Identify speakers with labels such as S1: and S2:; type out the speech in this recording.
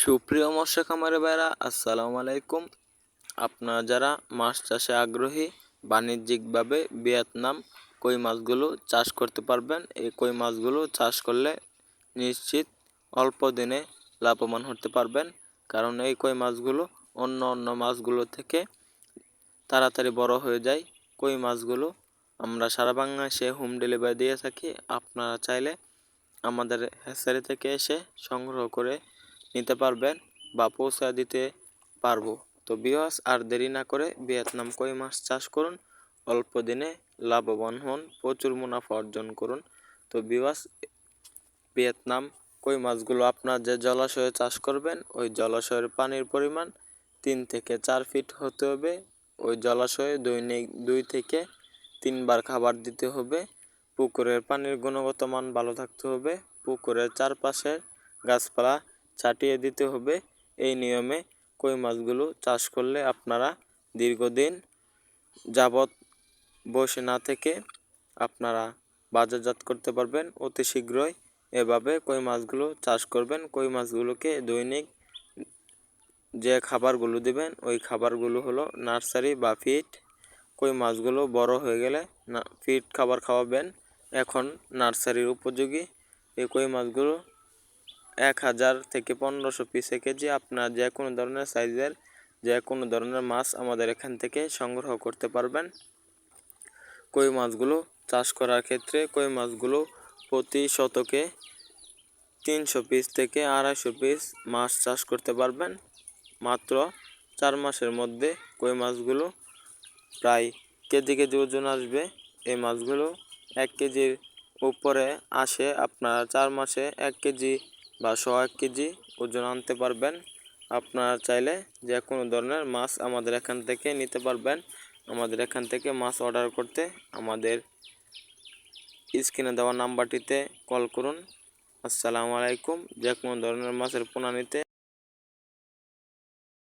S1: সুপ্রিয় মৎস্য খামারে বেড়া আসসালামু আলাইকুম। আপনারা যারা মাছ চাষে আগ্রহী, বাণিজ্যিকভাবে ভিয়েতনাম কই মাছগুলো চাষ করতে পারবেন, এই কই মাছগুলো চাষ করলে নিশ্চিত অল্প দিনে লাভবান হতে পারবেন। কারণ এই কই মাছগুলো অন্য অন্য মাছগুলো থেকে তাড়াতাড়ি বড় হয়ে যায়। কই মাছগুলো আমরা সারা বাংলাদেশে হোম ডেলিভারি দিয়ে থাকি। আপনারা চাইলে আমাদের হ্যাচারি থেকে এসে সংগ্রহ করে নিতে পারবেন বা পৌঁছা দিতে পারব। তো বিয়াস আর দেরি না করে ভিয়েতনাম কই মাছ চাষ করুন, অল্প দিনে লাভবান হন, প্রচুর মুনাফা অর্জন করুন। তো বিয়াস ভিয়েতনাম কই মাছগুলো আপনার যে জলাশয়ে চাষ করবেন, ওই জলাশয়ের পানির পরিমাণ তিন থেকে চার ফিট হতে হবে। ওই জলাশয়ে দৈনিক দুই থেকে তিনবার খাবার দিতে হবে। পুকুরের পানির গুণগত মান ভালো থাকতে হবে। পুকুরের চারপাশের গাছপালা ছাটিয়ে দিতে হবে। এই নিয়মে কই মাছগুলো চাষ করলে আপনারা দীর্ঘদিন যাবৎ বসে না থেকে আপনারা বাজারজাত করতে পারবেন। অতি শীঘ্রই এভাবে কই মাছগুলো চাষ করবেন। কই মাছগুলোকে দৈনিক যে খাবারগুলো দিবেন, ওই খাবারগুলো হলো নার্সারি বা ফিট কই মাছগুলো বড় হয়ে গেলে না ফিট খাবার খাওয়াবেন। এখন নার্সারির উপযোগী। এই কই মাছগুলো এক হাজার থেকে পনেরোশো পিসে কেজি আপনার যে কোনো ধরনের সাইজের, যে কোনো ধরনের মাছ আমাদের এখান থেকে সংগ্রহ করতে পারবেন। কই মাছগুলো চাষ করার ক্ষেত্রে কই মাছগুলো প্রতি শতকে তিনশো পিস থেকে আড়াইশো পিস মাছ চাষ করতে পারবেন। মাত্র চার মাসের মধ্যে কই মাছগুলো প্রায় কেজি কেজি ওজন আসবে। এই মাছগুলো এক কেজির উপরে আসে আপনার চার মাসে এক কেজি বা শ এক কেজি ওজন আনতে পারবেন। আপনারা চাইলে যে কোনো ধরনের মাছ আমাদের এখান থেকে নিতে পারবেন। আমাদের এখান থেকে মাছ অর্ডার করতে আমাদের স্ক্রিনে দেওয়া নাম্বারটিতে কল করুন। আসসালামু আলাইকুম। যে কোনো ধরনের মাছের পোনা নিতে